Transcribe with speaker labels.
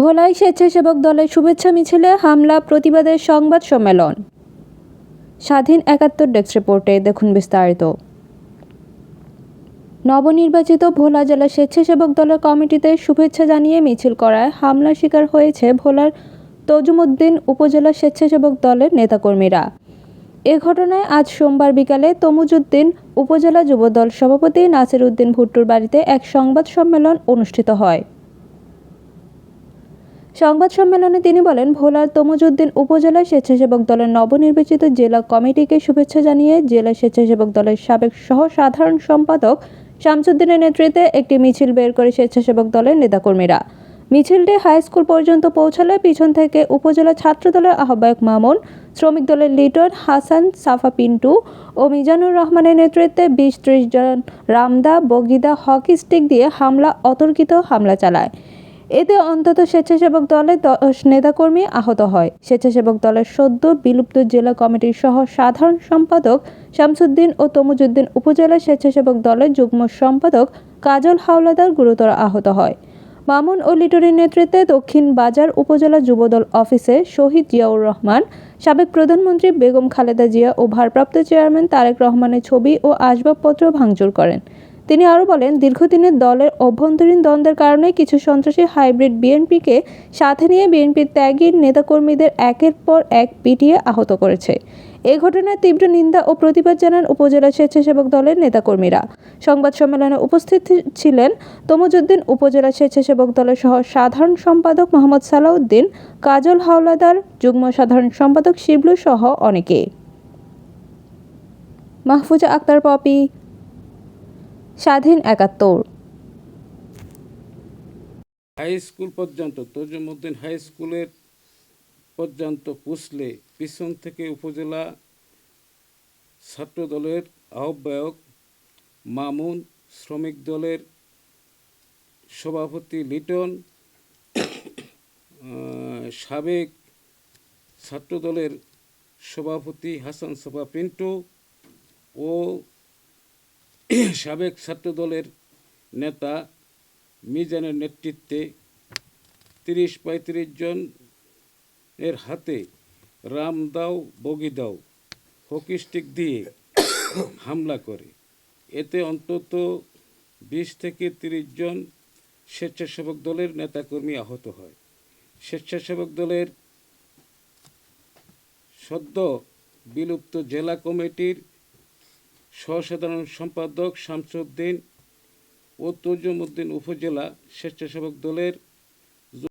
Speaker 1: ভোলায় স্বেচ্ছাসেবক দলের শুভেচ্ছা মিছিলে হামলা, প্রতিবাদের সংবাদ সম্মেলন। স্বাধীন একাত্তর ডেস্ক রিপোর্টে দেখুন বিস্তারিত। নবনির্বাচিত ভোলা জেলা স্বেচ্ছাসেবক দলের কমিটিতে শুভেচ্ছা জানিয়ে মিছিল করায় হামলার শিকার হয়েছে ভোলার তজুমুদ্দিন উপজেলা স্বেচ্ছাসেবক দলের নেতাকর্মীরা। এ ঘটনায় আজ সোমবার বিকালে তমুজুদ্দিন উপজেলা যুবদল সভাপতি নাসির উদ্দিন ভুট্টুর বাড়িতে এক সংবাদ সম্মেলন অনুষ্ঠিত হয়। সংবাদ সম্মেলনে তিনি বলেন, ভোলার তমুজুদ্দিন উপজেলা স্বেচ্ছাসেবক দলের নবনির্বাচিত জেলা কমিটিকে শুভেচ্ছা জানিয়ে জেলা স্বেচ্ছাসেবক দলের সাবেক সহ সাধারণ সম্পাদক শামসুদ্দিনের নেতৃত্বে একটি মিছিল বের করে স্বেচ্ছাসেবক দলের নেতাকর্মীরা। মিছিলটি হাই স্কুল পর্যন্ত পৌঁছালে পিছন থেকে উপজেলা ছাত্র দলের আহ্বায়ক মামুন, শ্রমিক দলের লিটন হাসান সাফা পিন্টু ও মিজানুর রহমানের নেতৃত্বে বিশ ত্রিশ জন রামদা, বগিদা, হকি স্টিক দিয়ে হামলা, অতর্কিত হামলা চালায়। এতে অন্তত স্বেচ্ছাসেবক দলের দশ নেতাকর্মী আহত হয়। স্বেচ্ছাসেবক দলের সদ্য বিলুপ্ত জেলা কমিটির সহ সাধারণ সম্পাদক শামসুদ্দিন ও তমুজুদ্দিন উপজেলা স্বেচ্ছাসেবক দলের যুগ্ম সম্পাদক কাজল হাওলাদার গুরুতর আহত হয়। মামুন ও লিটনের নেতৃত্বে দক্ষিণ বাজার উপজেলা যুবদল অফিসে শহীদ জিয়াউর রহমান, সাবেক প্রধানমন্ত্রী বেগম খালেদা জিয়া ও ভারপ্রাপ্ত চেয়ারম্যান তারেক রহমানের ছবি ও আসবাবপত্র ভাঙচুর করেন। তিনি আরও বলেন, দীর্ঘদিনের দলের অভ্যন্তরীণ দ্বন্দ্বের কারণে কিছু সন্ত্রাসী হাইব্রিড বিএনপিকে সাথে নিয়ে বিএনপির ত্যাগী নেতাকর্মীদের একের পর এক পিটিয়ে আহত করেছে। এ ঘটনায় তীব্র নিন্দা ও প্রতিবাদ জানান উপজেলা স্বেচ্ছাসেবক দলের নেতাকর্মীরা। সংবাদ সম্মেলনে উপস্থিত ছিলেন তমজুদ্দিন, উপজেলা স্বেচ্ছাসেবক দলের সহ সাধারণ সম্পাদক মোহাম্মদ সালাউদ্দিন, কাজল হাওলাদার, যুগ্ম সাধারণ সম্পাদক শিবলু সহ অনেকে। মাহফুজা আক্তার, পপি। স্বাধীন একাত্তর।
Speaker 2: হাই স্কুল পর্যন্ত, তজুমুদ্দিন হাই স্কুলের পর্যন্ত পুষলে পিছন থেকে উপজেলা ছাত্র দলের আহ্বায়ক মামুন শ্রমিক দলের সভাপতি লিটন সাবেক ছাত্র দলের সভাপতি হাসান সাফা পিন্টু ও সাবেক ছাত্রদলের নেতা মিজানের নেতৃত্বে তিরিশ পঁয়ত্রিশ জন এর হাতে রাম দাও বগি দাও হকি স্টিক দিয়ে হামলা করে। এতে অন্তত বিশ থেকে তিরিশ জন স্বেচ্ছাসেবক দলের নেতাকর্মী আহত হয়। স্বেচ্ছাসেবক দলের সদ্য বিলুপ্ত জেলা কমিটির সহসাধারণ সম্পাদক শামসুদ্দিন ও তর্জমুদ্দিন উপজেলা স্বেচ্ছাসেবক দলের